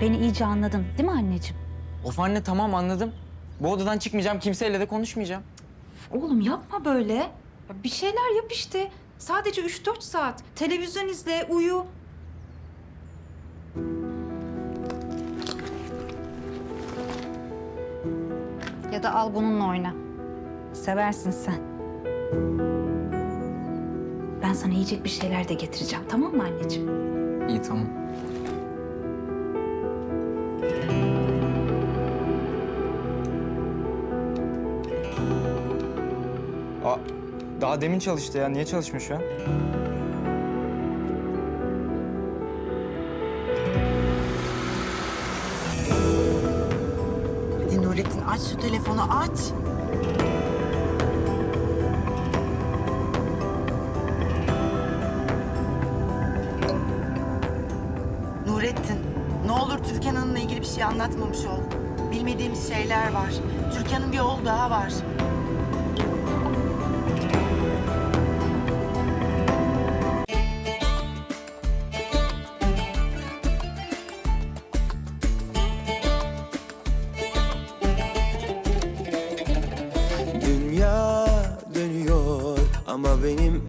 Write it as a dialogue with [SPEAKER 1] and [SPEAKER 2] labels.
[SPEAKER 1] Beni iyice anladın değil mi anneciğim?
[SPEAKER 2] Of anne tamam anladım. Bu odadan çıkmayacağım, kimseyle de konuşmayacağım.
[SPEAKER 3] Oğlum yapma böyle. Ya Bir şeyler yap işte. Sadece 3-4 saat. Televizyon izle, uyu.
[SPEAKER 1] Ya da al bununla oyna. Seversin sen. Ben sana yiyecek bir şeyler de getireceğim tamam mı anneciğim?
[SPEAKER 2] İyi tamam. Aa, daha demin çalıştı ya. Niye çalışmıyor şu an?
[SPEAKER 4] Hadi Nurettin aç şu telefonu aç. Nurettin ne olur Türkan Hanım'la ilgili bir şey anlatmamış ol. Bilmediğimiz şeyler var. Türkan'ın bir oğlu daha var.
[SPEAKER 5] Ama benim